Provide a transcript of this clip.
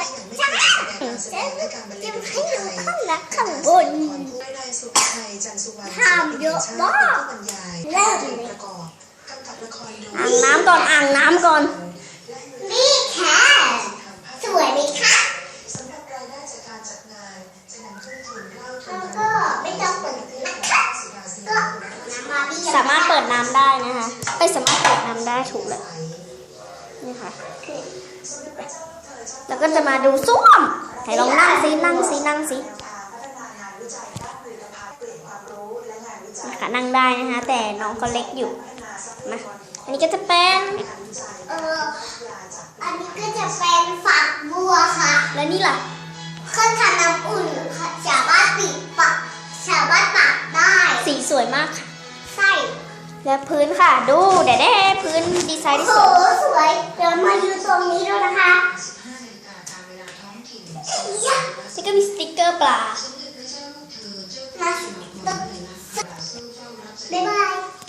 ข้างหลังข้างบนนายนายสุภชัยจันทร์สุวรรณทำเยอะมากเป็นผู้บรรยายเลิศเพลงประกอบกำกับละครโดยอ่างน้ำก่อนอ่างน้ำก่อน นี่ค่ะ สวยไหมคะสำหรับรายได้จากการจัดงานจะนำขึ้นทุนเล่าทุนแล้วก็ไม่ต้องเปิดนะคะก็น้ำมาพี่สามารถเปิดน้ำได้นะคะไม่สามารถเปิดน้ำได้ถูกแล้ว นี่ค่ะ แล้วก็จะมาดูส้วมไหนลองนั่งซินั่งซินั่งซินะคะนั่งได้นะคะ แต่น้องก็เล็กอยู่มาอันนี้ก็จะเป็นเอออันนี้ก็จะเป็นฝักบัวค่ะ แล้วนี่ล่ะเครื่องทำน้ำอุ่นค่ะสามารถปิดปักสามารถปักได้ สีสวยมากค่ะ ใช่ และพื้นค่ะ ดูเดี๋ยวได้พื้นดีไซน์โอ้ที่โหสวยส วยเดี๋ยวมาอยู่ตรงนี้ด้วยนะคะนาฬิกาตามเวลาท้องถิ่นนี่ก็มีสติกเกอร์ปลาสมเด็จพระเจ้าลูกเธอเจ้านะฟ้าสิริกิติ์มหาราชทรงเฝ้ารับเสด็บ๊ายบาย